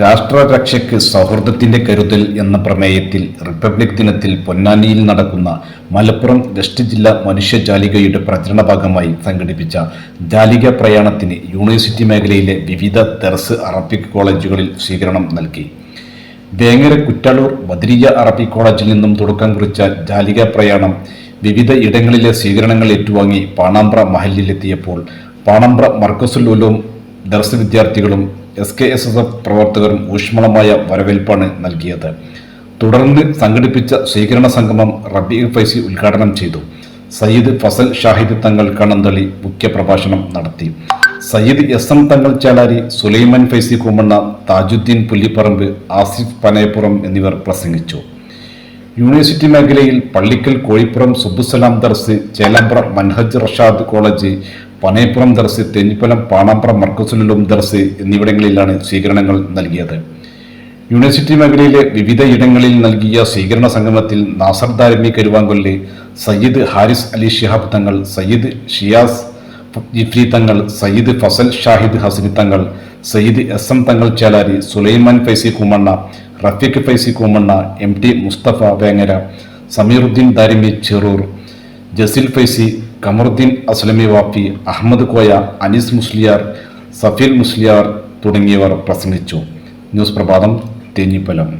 രാഷ്ട്രരക്ഷയ്ക്ക് സൗഹൃദത്തിന്റെ കരുതൽ എന്ന പ്രമേയത്തിൽ റിപ്പബ്ലിക് ദിനത്തിൽ പൊന്നാനിയിൽ നടക്കുന്ന മലപ്പുറം വെസ്റ്റ് ജില്ലാ മനുഷ്യജാലികയുടെ പ്രചരണ ഭാഗമായി സംഘടിപ്പിച്ച ജാലിക പ്രയാണത്തിന് യൂണിവേഴ്സിറ്റി മേഖലയിലെ വിവിധ തെർസ് അറബിക് കോളേജുകളിൽ സ്വീകരണം നൽകി. വേങ്ങര കുറ്റാളൂർ ബദരിയ അറബിക് കോളേജിൽ നിന്നും തുടക്കം കുറിച്ച ജാലിക പ്രയാണം വിവിധ ഇടങ്ങളിലെ സ്വീകരണങ്ങൾ ഏറ്റുവാങ്ങി പാണാമ്പ്ര മഹലിലെത്തിയപ്പോൾ പാണാമ്പ്ര മർക്കസുൽ ഉലൂം ദർസ് വിദ്യാർത്ഥികളും S K S S F പ്രവർത്തകരും ഊഷ്മളമായ വരവേൽപ്പാണ് നൽകിയത്. തുടർന്ന് സംഘടിപ്പിച്ച സ്വീകരണ സംഗമം റബി ഫൈസി ഉദ്ഘാടനം ചെയ്തു. സയ്യിദ് ഫസൽ ഷാഹിദ് തങ്ങൾ കണന്തളി മുഖ്യപ്രഭാഷണം നടത്തി. സയ്യിദ് എസ് എം തങ്ങൾ ചാലാരി സുലൈമാൻ ഫൈസി കുമ്മണ്ണ താജുദ്ദീൻ പുല്ലിപ്പറമ്പ് ആസിഫ് പനയപ്പുറം എന്നിവർ പ്രസംഗിച്ചു. യൂണിവേഴ്സിറ്റി മേഖലയിൽ പള്ളിക്കൽ കോഴിപ്പുറം സുബുസലാം ദർസ് ചേലാമ്പ്ര മൻഹജ് റഷാദ് കോളേജ് പനയപ്പുറം ദർസ് തെഞ്ഞിപ്പലം പാണാമ്പ്ര മർക്കസുലും ദർസ് എന്നിവിടങ്ങളിലാണ് സ്വീകരണങ്ങൾ നൽകിയത്. യൂണിവേഴ്സിറ്റി മേഖലയിലെ വിവിധ ഇടങ്ങളിൽ നൽകിയ സ്വീകരണ സംഗമത്തിൽ നാസർ ദാരമി കരുവാങ്കൊല്ലി സയ്യിദ് ഹാരിസ് അലി ഷിഹാബ് തങ്ങൾ സയ്യിദ് ഷിയാസ് ജിഫ്രി തങ്ങൾ സയ്യിദ് ഫസൽ ഷാഹിദ് ഹസനി തങ്ങൾ Sayyid S M Thangal Chelari Sulaiman Faizy Koomanna Rafeeq Faizy Koomanna M T Musthafa Vengara Sameeruddin Darimi Cherur Jasil Faizy Kamaruddin Aslami Vappi Ahammed Koya Anees Musliyar Safeel Musliyar തുടങ്ങിയവർ പ്രസംഗിച്ചു. ന്യൂസ് പ്രഭാതം തേഞ്ഞിപ്പലം.